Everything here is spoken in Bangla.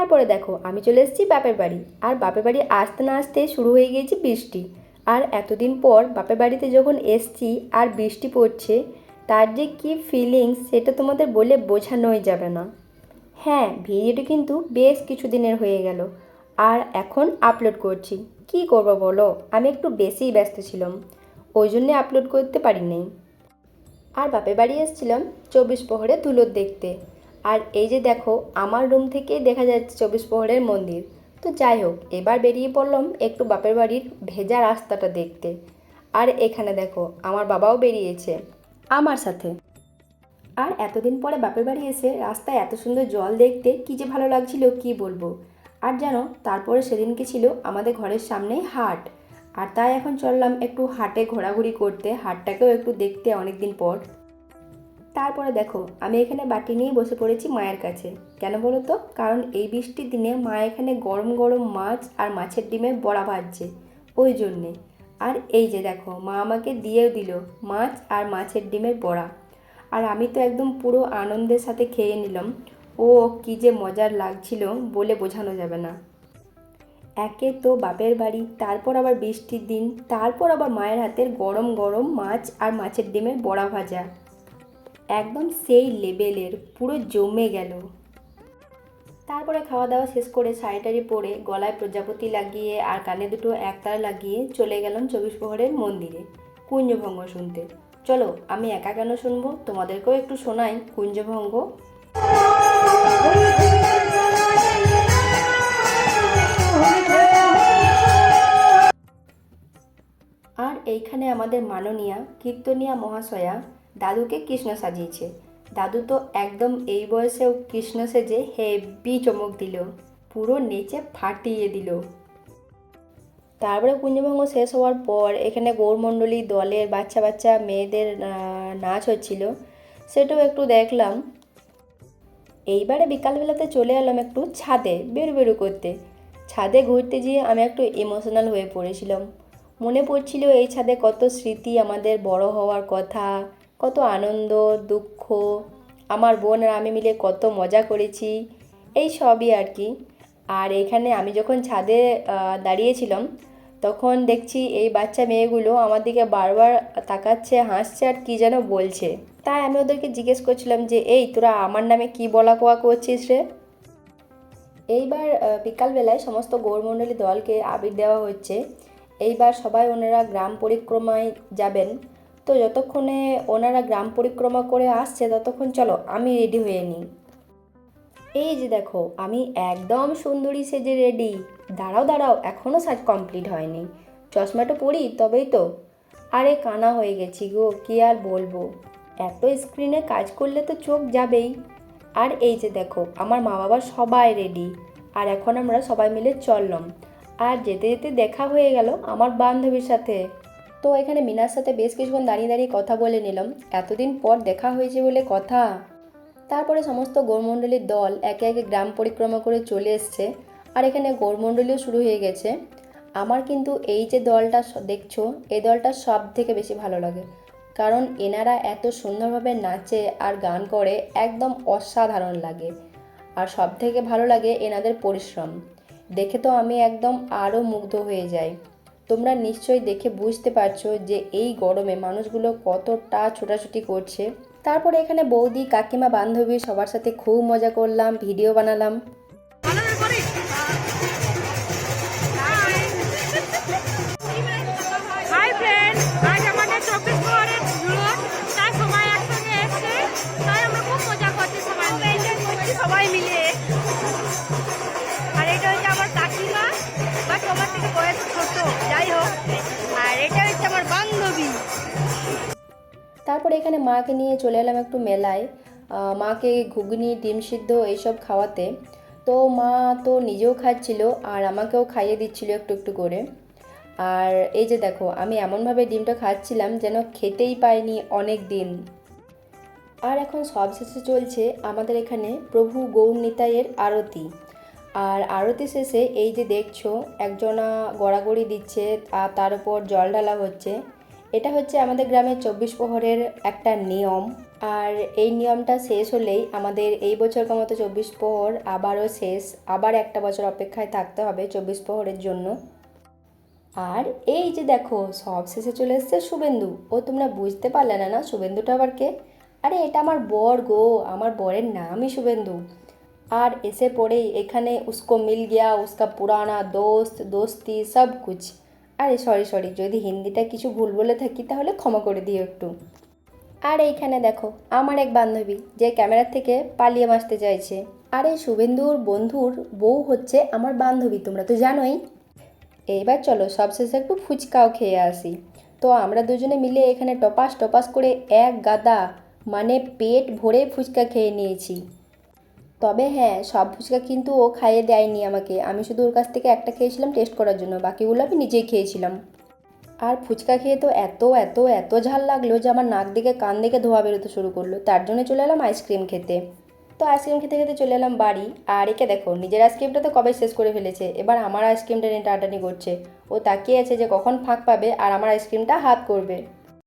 তারপরে দেখো, আমি চলে এসেছি বাপের বাড়ি। আর বাপের বাড়ি আসতে না আসতে শুরু হয়ে গিয়েছে বৃষ্টি। আর এতদিন পর বাপের বাড়িতে যখন এসছি আর বৃষ্টি পড়ছে, তার যে কী ফিলিংস সেটা তোমাদের বলে বোঝানোই যাবে না। হ্যাঁ ভিডিওটি কিন্তু বেশ কিছুদিনের হয়ে গেল। আর এখন আপলোড করছি। কি করব বলো? আমি একটু বেশিই ব্যস্ত ছিলাম। ওই জন্যে আপলোড করতে পারিনি। আর বাপের বাড়ি এসেছিলাম চব্বিশ প্রহরে ধুলোর দেখতে। আর এই যে দেখো, আমার রুম থেকে দেখা যাচ্ছে চব্বিশ প্রহরের মন্দির। তো যাই হোক, এবার বেরিয়ে পড়লাম একটু বাপের বাড়ির ভেজা রাস্তাটা দেখতে। আর এখানে দেখো, আমার বাবাও বেরিয়েছে। আমার সাথে। আর এতদিন পরে বাপের বাড়ি এসে রাস্তায় এত সুন্দর জল দেখতে কী যে ভালো লাগছিল, কি বলব? আর জানো, তারপরে সেদিনকে ছিল আমাদের ঘরের সামনেই হাট। আর তাই এখন চললাম একটু হাটে ঘোরাঘুরি করতে, হাটটাকেও একটু দেখতে অনেক দিন পর। তারপরে দেখো, আমি এখানে বাটি নিয়ে বসে পড়েছি মায়ের কাছে। কেন বলো তো? কারণ এই বৃষ্টির দিনে মা এখানে গরম গরম মাছ আর মাছের ডিমের বড়া ভাজছে। ওই জন্যে। আর এই যে দেখো, মা আমাকে দিয়েও দিল মাছ আর মাছের ডিমের বড়া। আর আমি তো একদম পুরো আনন্দের সাথে খেয়ে নিলাম। ও কী যে মজার লাগছিল বলে বোঝানো যাবে না। একে তো বাপের বাড়ি, তারপর আবার বৃষ্টির দিন, তারপর আবার মায়ের হাতের গরম গরম মাছ আর মাছের ডিমের বড়া ভাজা। একদম সেই লেভেলের পুরো জমে গেল। তারপরে খাওয়া দাওয়া শেষ করে শাড়ি টাড়ি পরে গলায় প্রজাপতি লাগিয়ে আর কানে দুটো একতারা লাগিয়ে চলে গেলাম চব্বিশ প্রহরের মন্দিরে, কুঞ্জভঙ্গ শুনতে। চলো, আমি একা কেন শুনব? তোমাদেরকেও একটু শোনাই কুঞ্জভঙ্গ। আর এইখানে আমাদের মাননীয়া, কীর্তনিয়া মহাশয়া দাদুকে কৃষ্ণ সাজিয়েছে। দাদু তো একদম এই বয়সেও কৃষ্ণ সেজে হেভি চমক দিল। পুরো নেচে ফাটিয়ে দিল। তারপরে কুঞ্জভঙ্গ শেষ হওয়ার পর এখানে গৌরমণ্ডলী দলের বাচ্চা বাচ্চা মেয়েদের নাচ হচ্ছিল। সেটাও একটু দেখলাম। এইবারে বিকালবেলাতে চলে এলাম একটু ছাদে বেরু বেরু করতে। ছাদে ঘুরতে গিয়ে আমি একটু ইমোশনাল হয়ে পড়েছিলাম। মনে পড়ছিল এই ছাদে কত স্মৃতি আমাদের বড় হওয়ার কথা। কত আনন্দ, দুঃখ, আমার বোন আর আমি মিলে কত মজা করেছি, এই সবই আর কি। আর এখানে আমি যখন ছাদে দাঁড়িয়েছিলাম, তখন দেখছি এই বাচ্চা মেয়েগুলো আমার দিকে বারবার তাকাচ্ছে, হাসছে আর কী যেন বলছে। তাই আমি ওদেরকে জিজ্ঞেস করছিলাম যে, এই, তোরা আমার নামে কি বলা কোয়া করছিস রে? এইবার বিকালবেলায় সমস্ত গৌরমণ্ডলী দলকে আবির দেওয়া হচ্ছে। এইবার সবাই ওনারা গ্রাম পরিক্রমায় যাবেন। তো যতক্ষণে ওনারা গ্রাম পরিক্রমা করে আসছে, ততক্ষণ চলো আমি রেডি হয়ে নিই। এই যে দেখো, আমি একদম সুন্দরী সেজে রেডি দাঁড়াও দাঁড়াও এখনও সাজ কমপ্লিট হয়নি। চশমাটা পরি, তবেই তো। আরে কানা হয়ে গেছি গো, কি আর বলব? এত স্ক্রিনে কাজ করলে তো চোখ যাবেই। আর এই যে দেখো, আমার মা বাবা সবাই রেডি আর এখন আমরা সবাই মিলে চললাম। আর যেতে যেতে দেখা হয়ে গেল আমার বান্ধবীর সাথে। তো এখানে মিনার সাথে বেশ কিছুক্ষণ দাঁড়িয়ে দাঁড়িয়ে কথা বলে নিলাম। এতদিন পর দেখা হয়েছে বলে কথা। তারপরে সমস্ত গৌরমণ্ডলীর দল একে একে গ্রাম পরিক্রমা করে চলে এসছে আর এখানে গৌরমণ্ডলীও শুরু হয়ে গেছে। আমার কিন্তু এই যে দলটা দেখছ এই দলটা সব থেকে বেশি ভালো লাগে। কারণ এনারা এত সুন্দরভাবে নাচে আর গান করে, একদম অসাধারণ লাগে। আর সব থেকে ভালো লাগে এনাদের পরিশ্রম। দেখে তো আমি একদম আরও মুগ্ধ হয়ে যাই। তোমরা নিশ্চয়ই দেখে বুঝতে পারছ যে এই গরমে মানুষগুলো কতটা ছোটাছুটি করছে। তারপরে এখানে বৌদি কাকিমা বান্ধবী সবার সাথে খুব মজা করলাম ভিডিও বানালাম। হাই ফ্রেন্ড তারপরে এখানে মাকে নিয়ে চলে এলাম একটু মেলায় মাকে ঘুগনি, ডিম সিদ্ধ এইসব খাওয়াতে। তো মা তো নিজেও খাচ্ছিল আর আমাকেও খাইয়ে দিচ্ছিল একটু একটু করে। আর এই যে দেখো, আমি এমনভাবে ডিমটা খাচ্ছিলাম যেন খেতেই পাইনি অনেক দিন আর এখন সবশেষে চলছে আমাদের এখানে প্রভু গৌর নিতাইয়ের আরতি। আর আরতি শেষে এই যে দেখছ, একজনা গড়াগড়ি দিচ্ছে আর তার উপর জল ঢালা হচ্ছে। এটা হচ্ছে আমাদের গ্রামের চব্বিশ প্রহরের একটা নিয়ম। আর এই নিয়মটা শেষ হলেই আমাদের এই বছরকার মতো চব্বিশ প্রহর আবারও শেষ। আবার একটা বছর অপেক্ষায় থাকতে হবে চব্বিশ প্রহরের জন্য। আর এই যে দেখো, সব শেষে চলে এসছে শুভেন্দু। ও তোমরা বুঝতে পারলে না না? শুভেন্দুটা আবার কে? আরে, এটা আমার বর গো। আমার বরের নামই শুভেন্দু। আর এসে পড়েই এখানে উসকো মিল গিয়া, উসকা পুরানা, দোস্ত, দোস্তি, সব কুছ। আরে সরি সরি, যদি হিন্দিটা কিছু ভুল বলে থাকি তাহলে ক্ষমা করে দিও একটু। আর এইখানে দেখো, আমার এক বান্ধবী যে ক্যামেরার থেকে পালিয়ে বাঁচতে চাইছে। আর এই শুভেন্দুর বন্ধুর বউ হচ্ছে আমার বান্ধবী, তোমরা তো জানোই। এইবার চলো, সবশেষে একটু ফুচকাও খেয়ে আসি। তো আমরা দুজনে মিলে এখানে টপাস টপাস করে এক গাদা মানে পেট ভরে ফুচকা খেয়ে নিয়েছি। তবে হ্যাঁ সব ফুচকা কিন্তু ও খাইয়ে দেয়নি আমাকে। আমি শুধু ওর কাছ থেকে একটা খেয়েছিলাম টেস্ট করার জন্য, বাকিগুলো আমি নিজেই খেয়েছিলাম। আর ফুচকা খেয়ে তো এত এত এত ঝাল লাগল যে আমার নাক দিকে কান দিকে ধোয়া বেরোতে শুরু করল। তার জন্য চলে এলাম আইসক্রিম খেতে। তো আইসক্রিম খেতে খেতে চলে এলাম বাড়ি। আর একে দেখো, নিজের আইসক্রিমটা তো কবে শেষ করে ফেলেছে? এবার আমার আইসক্রিমটা নিয়ে টাটানি করছে। ও তাকিয়ে আছে যে কখন ফাঁক পাবে আর আমার আইসক্রিমটা হাত করবে।